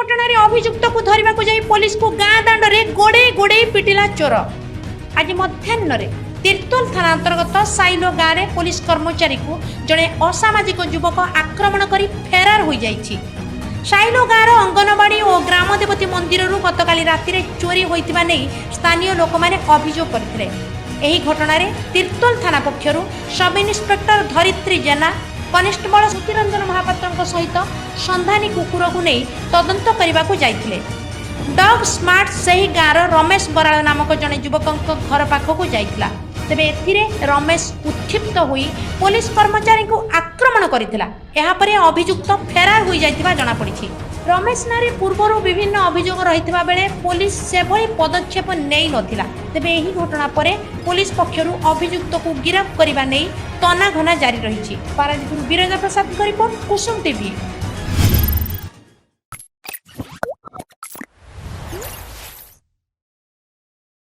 ঘটনার অভিযুক্তক ধরা যাই পুলিশ কু গাঁ দাণ্ডে গোড়ে গোড়ে পিটিলা চোর আজ মধ্যাহ্নরে ତୀର୍ତ୍ତୋଲ ଥାନା ଅନ୍ତର୍ଗତ ସାଇଲୋ ଗାଁରେ ପୋଲିସ କର୍ମଚାରୀକୁ ଜଣେ ଅସାମାଜିକ ଯୁବକ ଆକ୍ରମଣ କରି ଫେରାର ହୋଇଯାଇଛି ସାଇଲୋ ଗାଁର ଅଙ୍ଗନବାଡ଼ି ଓ ଗ୍ରାମ ଦେବତୀ ମନ୍ଦିରରୁ ଗତକାଲି ରାତିରେ ଚୋରି ହୋଇଥିବା ନେଇ ସ୍ଥାନୀୟ ଲୋକମାନେ ଅଭିଯୋଗ କରିଥିଲେ ଏହି ଘଟଣାରେ ତୀର୍ତ୍ତୋଲ ଥାନା ପକ୍ଷରୁ sub inspector Dharitri Jena constable Jyotiranjan ମହାପାତ୍ରଙ୍କ ସହିତ ସନ୍ଧାନୀ କୁକୁରକୁ ନେଇ ତଦନ୍ତ କରିବାକୁ ଯାଇଥିଲେ ଡଗ୍ ସ୍ମାର୍ଟ ସେହି ଗାଁର ରମେଶ ବରାଳ ନାମକ ଜଣେ ଯୁବକଙ୍କ ଘର ପାଖକୁ ଯାଇଥିଲା ତେବେ ଏଥିରେ ରମେଶ ଉତ୍କ୍ଷିପ୍ତ ହୋଇ ପୋଲିସ କର୍ମଚାରୀଙ୍କୁ ଆକ୍ରମଣ করেছিল এরপরে অভিযুক্ত ফেরার হয়ে যাই জনাপড়ি রমেশ নাঁরে পূর্বর বিভিন্ন অভিযোগ রয়েছে বেড়ে পুলিশ সেভাবে পদক্ষেপ নেই নথিলা তবে এই ঘটনা পরে পুলিশ পক্ষর অভিযুক্তক গিরফ করা নেই তনাঘনা জারি রয়েছে পারাদ্বীপ বিরজা প্রসাদ রিপোর্ট কুসুম টিভি